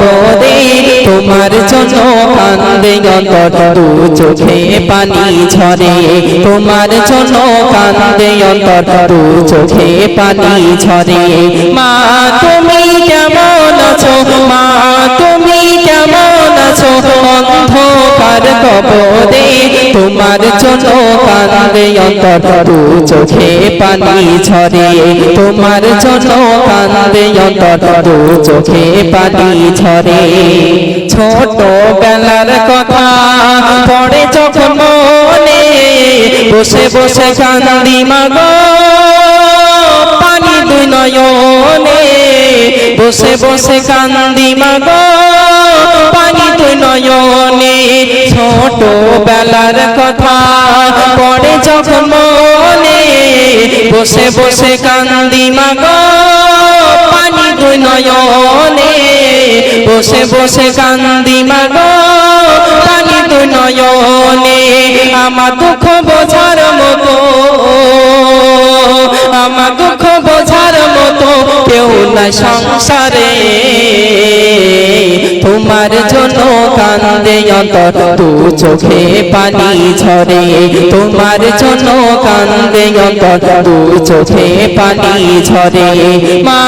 কবরে তোমার জন্য কান্দে অন্তর দু চোখে পানি ঝরে। তোমার জন্য কান্দে দু চোখে পানি ঝরে। মা, তুমি কেমন আছো? মা, তুমি কেমন আছো? অন্ধকার কবরে তোমার জন্য অন্তর দু চোখে পানি ঝরে তোমার জন্য অন্তর দু চোখে পানি ঝরে ছোট বেলার কথা পড়ে যখন মনে, বসে বসে কান্দি মাগো পানি দুই নয়নে, বসে বসে কান্দি মাগো পানি দুই নয়নে ছোট বেলার কথা পড়ে যখন মনে বসে বসে কান্দি মাগো, পানি দুই নয়নে। বসে বসে কান্দি মাগো, পানি দুই নয়নে। আমার দুঃখ বোঝার মতো, আমার দুঃখ বোঝার মতো কেউ নাই সংসারে। তোমার জন্য কান্দে অন্তর তু চোখে পানি ঝরে। তোমার জন্য কান্দে অন্তর তু চোখে পানি ঝরে। মা,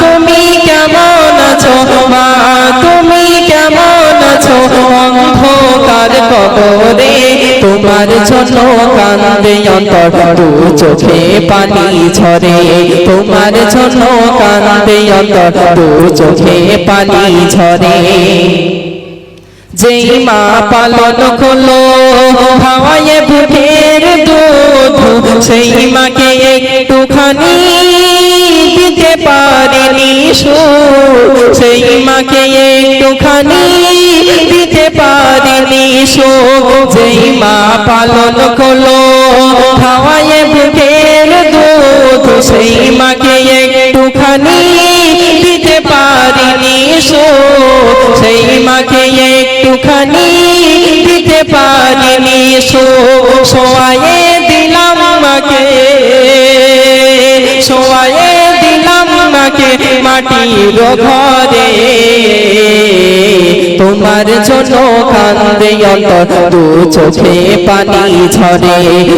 তুমি কেমন আছো? মা, তুমি কেমন আছো? অন্ধকার কবরে তোমার জন্য কান্দে অন্তর তু চোখে পানি ঝরে। তোমার জন্য কান্দে অন্তর তু চোখে পানি ঝরে। যেই মা পালন করল, হাওয়ায় বুকের দুধ, সেই মাকে একটুখানি দিতে পারিনি সুখ সেই মাকে একটুখানি দিতে পারিনি সুখ যেই মা পালন করল, হাওয়ায় বুকের দুধ, সেই মাকে একটুখানি সোয়ায়ে দিলাম মাকে সোয়ায়ে দিলাম মাকে মাটির ঘরে। তোমার জন্য কান্দে অন্তর, দু চোখে পানি ঝরে।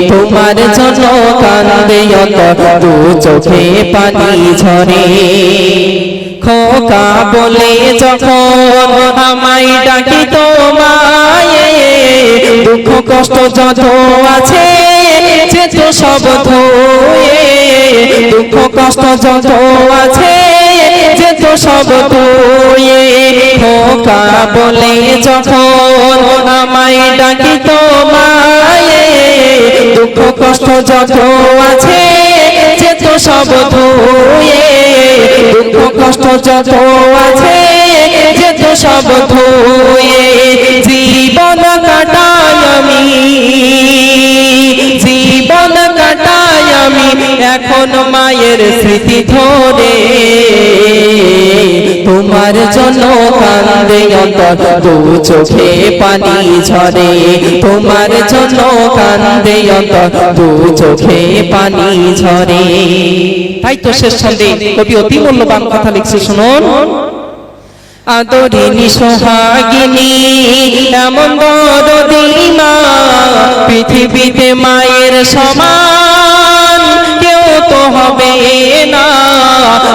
তোমার জন্য কান্দে অন্তর, দু চোখে পানি ঝরে। খোকা বলে, যখন আমায় ডাকিত কষ্ট যত আছে, সে তো সব ধুয়ে। দুঃখ কষ্ট যত আছে যে তো সব ধুয়ে। খোকা বলে, যখন আমায় ডাকি তোমায়, দুঃখ কষ্ট যত আছে যে তো সব ধুয়ে। দুঃখ কষ্ট যত আছে যে তো সব ধুয়ে। এখন মায়ের স্মৃতি ধরে, তোমার জন্য কান্দে দু চোখে পানি ঝরে। তোমার জন্য কান্দে দু চোখে পানি ঝরে। তাই তো শেষ ছন্দে কবি অতি মূল্যবান কথা লিখছে, শুনুন। আদরিনী সোহাগিনী, এমন দরদি মা পৃথিবীতে মায়ের সমান তো হবে না।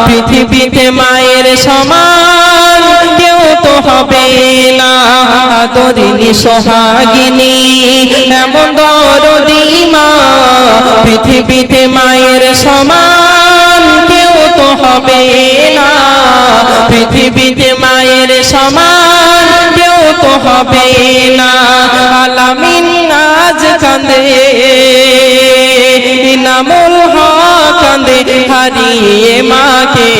পৃথিবীতে মায়ের সমান কেউ তো হবে না। আদরিনী সোহাগিনী, এমন দরদি মা। পৃথিবীতে মায়ের সমান কেউ তো হবে না। পৃথিবীতে মায়ের সমান কেউ তো হবে না। আলামিন আজ কান্দে নামুল হারিয়ে মাকে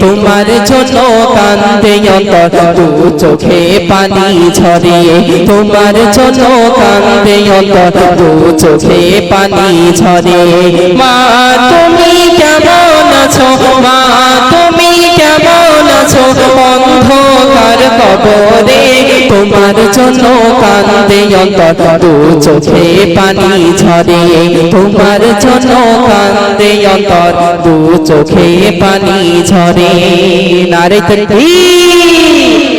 তোমার জন্য কান্দে অন্তর দু চোখে পানি ঝরে তোমার জন্য কান্দে অন্তর দু চোখে পানি ঝরে মা, তুমি কেমন আছো? মা, তুমি কেমন আছো? অন্ধকার কবরে তোমার জন্য কান্দে অন্তর দু চোখে পানি ঝরে তোমার জন্য কান্দে অন্তর দু চোখে পানি ঝরে নারে তকবীর